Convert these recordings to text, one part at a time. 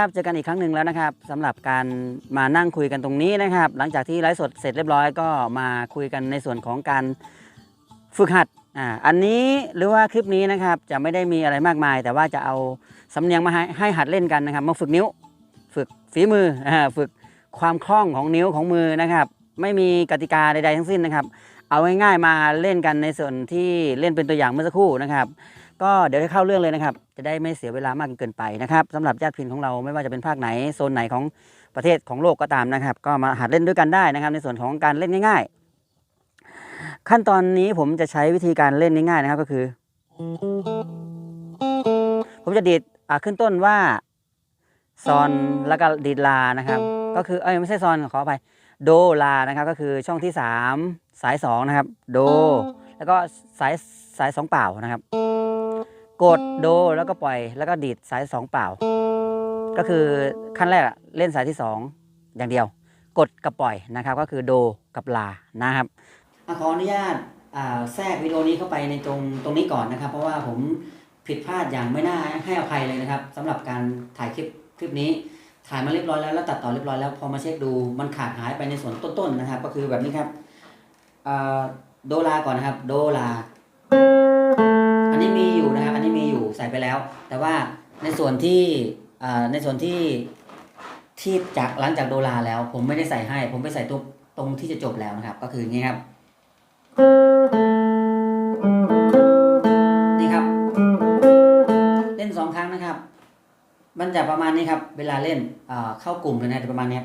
ับเจอกันอีกครั้งหนึ่งแล้วนะครับสำหรับการมานั่งคุยกันตรงนี้นะครับ หลังจากที่ไลฟ์สดเสร็จเรียบร้อยก็มาคุยกันในส่วนของการฝึกหัดอ่าอันนี้หรือว่าคลิปนี้นะครับจะไม่ได้มีอะไรมากมาย แต่ว่าจะเอาสำเนียงมาให้ให้หัดเล่นกันนะครับมาฝึกนิ้ว ฝึกฝีมืออ่าฝึกความคล่องของนิ้วของมือนะครับ ไม่มีกติกาใดๆทั้งสิ้นนะครับ เอาง่ายๆมาเล่นกันในส่วนที่เล่นเป็นตัวอย่างเมื่อสักครู่นะครับ ก็เดี๋ยวจะเข้าเรื่องเลยนะครับ จะได้ไม่เสียเวลามากเกินไปนะครับสำหรับญาติพินของเราไม่ว่าจะเป็นภาคไหนโซนไหนของประเทศของโลกก็ตามนะครับ ก็มาหัดเล่นด้วยกันได้นะครับ ในส่วนของการเล่นง่าย ๆ ขั้นตอนนี้ผมจะใช้วิธีการเล่นง่ายๆนะครับก็คือ ผมจะดีดขึ้นต้นว่าซอนแล้วก็ดีดลานะครับ ก็คือเอ้ยไม่ใช่ซอนขออภัยโดลานะครับก็คือช่องที่สามสายสองนะครับ โด แล้วก็สายสายสองเปล่านะครับ กดโดแล้วก็ปล่อยแล้วก็ดีดสายสองเปล่า ก็คือขั้นแรกอะเล่นสายที่สองอย่างเดียว กดกับปล่อยนะครับ ก็คือโดกับลานะครับขออนุญาตอ่าแทรกวิดีโอนี้เข้าไปในตรงตรงนี้ก่อนนะครับ เพราะว่าผมผิดพลาดอย่างไม่น่าให้อภัยเลยนะครับสำหรับการถ่ายคลิปคลิปนี้ถ่ายมาเรียบร้อยแล้วแล้วตัดต่อเรียบร้อยแล้วพอมาเช็คดูมันขาดหายไปในส่วนต้นๆนะครับ ก็คือแบบนี้ครับอ่าโดลาก่อนนะครับ โดลา อันนี้มีอยู่นะครับอันนี้มีอยู่ใส่ไปแล้ว แต่ว่าในส่วนที่ในส่วนที่ที่จากหลังจากโดลาแล้ว ผมไม่ได้ใส่ให้ ผมไปใส่ตรงตรงที่จะจบแล้วนะครับ ก็คืออย่างนี้ครับ นี่ครับ เล่นสองครั้งนะครับ มันจะประมาณนี้ครับ เวลาเล่นเข้ากลุ่มเลยนะจะประมาณนี้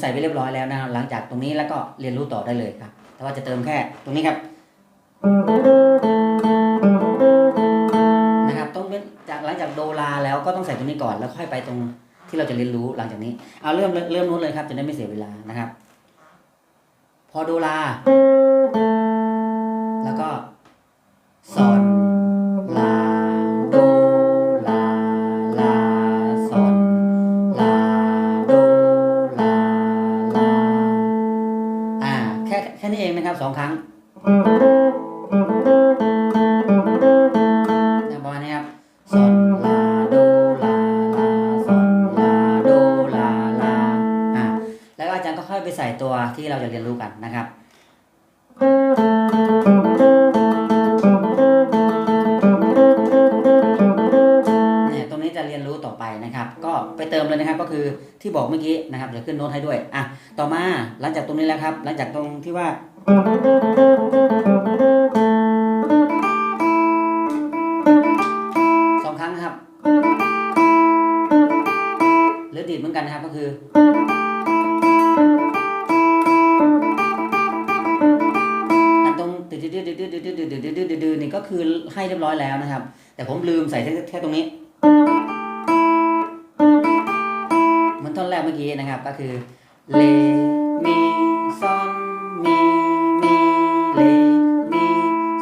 ใส่ไปเรียบร้อยแล้วนะครับหลังจากตรงนี้แล้วก็เรียนรู้ต่อได้เลยครับ แต่ว่าจะเติมแค่ตรงนี้ครับนะครับต้องเป็นจากหลังจากโดลาแล้วก็ต้องใส่ตรงนี้ก่อนแล้วค่อยไปตรงที่เราจะเรียนรู้หลังจากนี้เอาเริ่มเริ่มนู้นเลยครับจะได้ไม่เสียเวลานะครับ พอโดลา แล้วก็ซอน แค่นี้เองนะครับสองครั้งนะประมาณนี้ครับซอนลาโดลาลาซอนลาโดลาลาอ่าแล้วอาจารย์ก็ค่อยไปใส่ตัวที่เราจะเรียนรู้กันนะครับเนี่ยตรงนี้จะเรียนรู้ต่อไปนะครับ ก็ไปเติมเลยนะครับก็คือ ที่บอกเมื่อกี้นะครับเดี๋ยวขึ้นโน้ตให้ด้วยอะต่อมาหลังจากตรงนี้แล้วครับ หลังจากตรงที่ว่า สองครั้งครับหรือดีดเหมือนกันนะครับก็คือนี่ก็คือให้เรียบร้อยแล้วนะครับ แต่ผมลืมใส่แค่ตรงนี้ ท่อนแรกเมื่อกี้นะครับ ก็คือเลมีซอนมีมีเลมี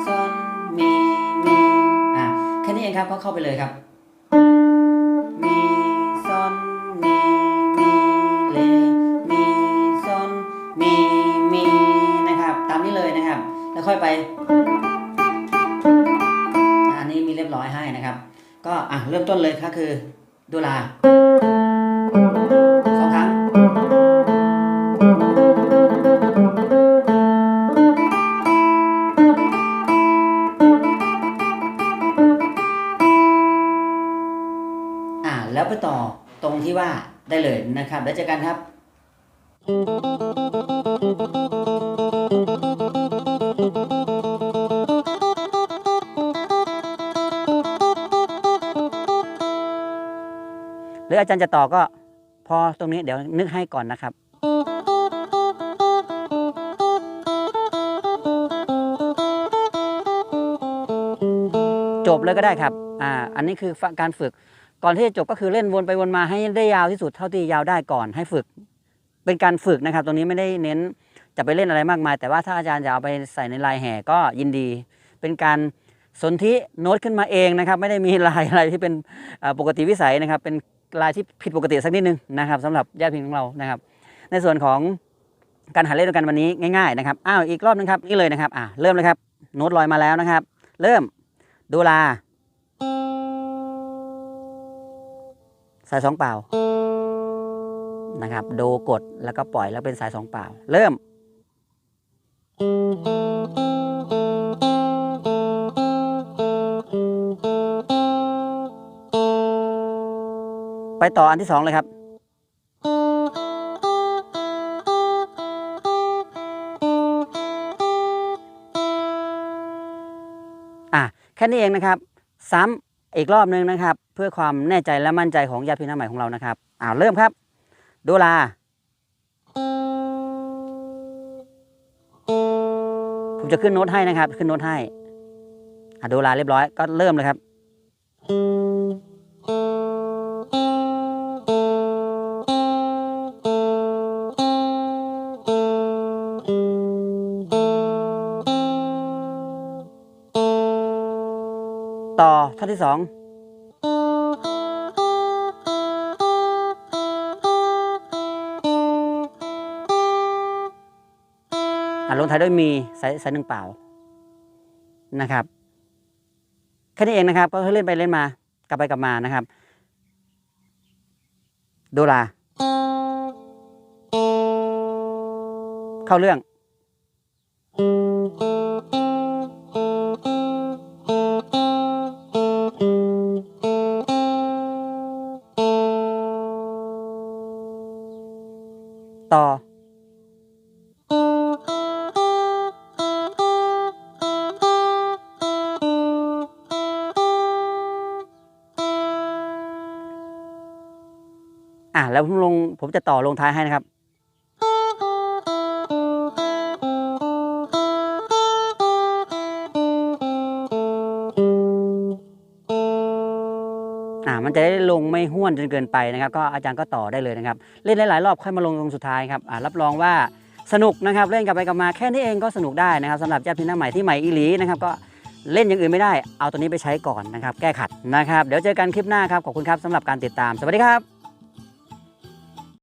ซอนมีมีอะแค่นี้เองครับก็เข้าไปเลยครับมีซอนมีมีเลมีซอนมีมีนะครับ ตามนี้เลยนะครับ แล้วค่อยไปอันนี้มีเรียบร้อยให้นะครับ ก็อะเริ่มต้นเลยก็คือดูลา ต่อตรงที่ว่าได้เลยนะครับแล้วเจอกันครับ หรืออาจารย์จะต่อก็พอตรงนี้เดี๋ยวนึกให้ก่อนนะครับจบเลยก็ได้ครับ อ่า อันนี้คือการฝึก ก่อนที่จะจบก็คือเล่นวนไปวนมาให้ได้ยาวที่สุดเท่าที่ยาวได้ก่อนให้ฝึก เป็นการฝึกนะครับ ตรงนี้ไม่ได้เน้นจะไปเล่นอะไรมากมาย แต่ว่าถ้าอาจารย์จะเอาไปใส่ในลายแห่ก็ยินดี เป็นการสนธิโน้ตขึ้นมาเองนะครับ ไม่ได้มีลายอะไรที่เป็นปกติวิสัยนะครับ เป็นลายที่ผิดปกติสักนิดนึงนะครับสำหรับญาติพี่น้องเรานะครับ ในส่วนของการหาเลขด้วยกันวันนี้ง่ายๆนะครับอ้าวอีกรอบนึงครับนี่เลยนะครับอ่าเริ่มเลยครับโน้ตลอยมาแล้วนะครับ เริ่มดูลาายสองเปล่านะครับโดกดแล้วก็ปล่อยแล้วเป็นสายสองเปล่า เริ่ม ไปต่ออันที่สองเลยครับอะแค่นี้เองนะครับ ซ้ำ อีกรอบนึงนะครับ เพื่อความแน่ใจและมั่นใจของญาติพี่น้องใหม่ของเรานะครับอ่าเริ่มครับ โดลาผมจะขึ้นโน้ตให้นะครับ ขึ้นโน้ตให้อะโดลาเรียบร้อยก็เริ่มเลยครับ ต่อท่อนที่สองอะลงท้ายด้วยมีสายสายหนึ่งเปล่านะครับแค่นี้เองนะครับ ก็เล่นไปเล่นมา กลับไปกลับมานะครับ โดลา เข้าเรื่อง ต่อ อะแล้วผมลงผมจะต่อลงท้ายให้นะครับ ได้ลงไม่ห้วนจนเกินไปนะครับ ก็อาจารย์ก็ต่อได้เลยนะครับ เล่นหลายๆรอบค่อยมาลงตรงสุดท้ายครับรับรองว่าสนุกนะครับเล่นกลับไปกลับมาแค่นี้เองก็สนุกได้นะครับสำหรับญาติพี่น้องใหม่ที่ใหม่อีหลีนะครับก็เล่นอย่างอื่นไม่ได้ เอาตัวนี้ไปใช้ก่อนนะครับ แก้ขัดนะครับ เดี๋ยวเจอกันคลิปหน้าครับ ขอบคุณครับสำหรับการติดตาม สวัสดีครับ